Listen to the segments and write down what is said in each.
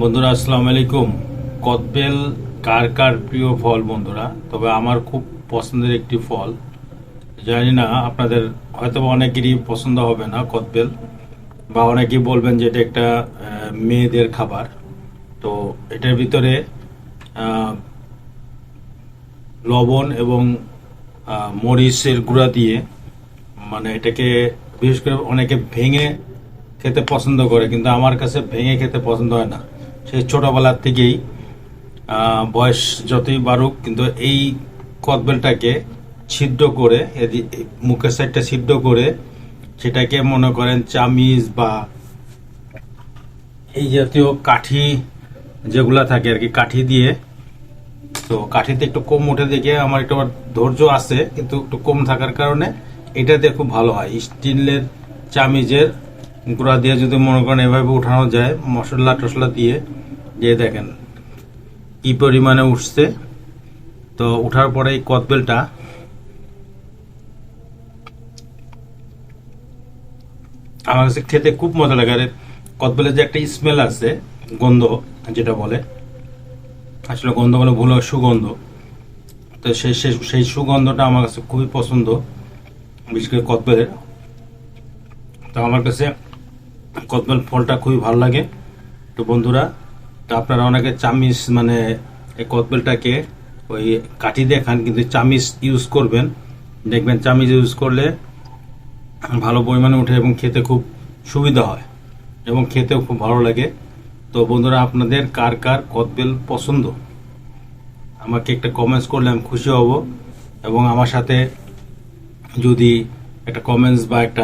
বন্ধুরা, আসসালামু আলাইকুম। কদবেল কার কার প্রিয় ফল বন্ধুরা? তবে আমার খুব পছন্দের একটি ফল। জানি না, আপনাদের হয়তো অনেকেরই পছন্দ হবে না কদবেল, বা অনেকেই বলবেন যে এটা একটা মেয়েদের খাবার। তো এটার ভিতরে লবণ এবং মরিচের গুঁড়া দিয়ে মানে এটাকে বিশেষ করে অনেকে ভেঙে খেতে পছন্দ করে, কিন্তু আমার কাছে ভেঙে খেতে পছন্দ হয় না। সেই ছোটবেলার থেকেই বয়স যতই বাড়ুক, কিন্তু এই কদবেলটাকে ছিদ্র করে মুখের সাইডটা ছিদ্র করে, সেটাকে মনে করেন চামিজ বা এই জাতীয় কাঠি যেগুলা থাকে আর কি, কাঠি দিয়ে। তো কাঠিতে একটু কম উঠে দেখে আমার একটু ধৈর্য আছে, কিন্তু একটু কম থাকার কারণে এটাতে খুব ভালো হয়। স্টিলের চামিজের গুঁড়া দিয়ে যদি মনে করেন এভাবে উঠানো যায়, মশলা টসলা দিয়ে দিয়ে দেখেন কি পরিমাণে উঠছে, তো উঠার পরে এই কদবেলটা আমার কাছে খেতে খুব মজা লাগে। আর, কদবেলের যে একটা স্মেল আছে, গন্ধ, যেটা বলে, আসলে গন্ধ বলে ভুল হয়, সুগন্ধ। তো সেই সেই সেই সুগন্ধটা আমার কাছে খুবই পছন্দ, বিশেষ করে কদবেলের। তো আমার কাছে কদবেল ফলটা খুবই ভালো লাগে। তো বন্ধুরা, তো আপনারা অনেকে চামিচ মানে এই কদবেলটাকে ওই কাঠি দিয়ে খান, কিন্তু চামিচ ইউজ করবেন। দেখবেন চামিচ ইউজ করলে ভালো পরিমাণে উঠে এবং খেতে খুব সুবিধা হয় এবং খেতেও খুব ভালো লাগে। তো বন্ধুরা, আপনাদের কার কার কদবেল পছন্দ? আমাকে একটা কমেন্টস করলে আমি খুশি হব এবং আমার সাথে যদি একটা কমেন্টস বা একটা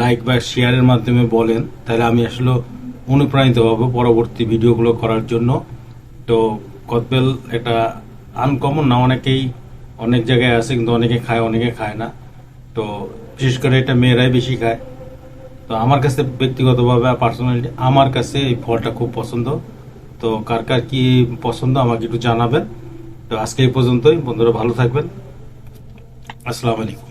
লাইক বা শেয়ারের মাধ্যমে বলেন, তাহলে আমি আসলে অনুপ্রাণিত হব পরবর্তী ভিডিওগুলো করার জন্য। তো কদবেল এটা আনকমন না, অনেকেই অনেক জায়গায় আছে, কিন্তু অনেকে খায় অনেকে খায় না। তো বিশেষ করে এটা মেয়েরাই বেশি খায়। তো আমার কাছে ব্যক্তিগতভাবে পার্সোনালি আমার কাছে এই ফলটা খুব পছন্দ। তো কার কার কি পছন্দ আমাকে একটু জানাবেন। তো আজকে এই পর্যন্তই। বন্ধুরা ভালো থাকবেন। আসসালামু আলাইকুম।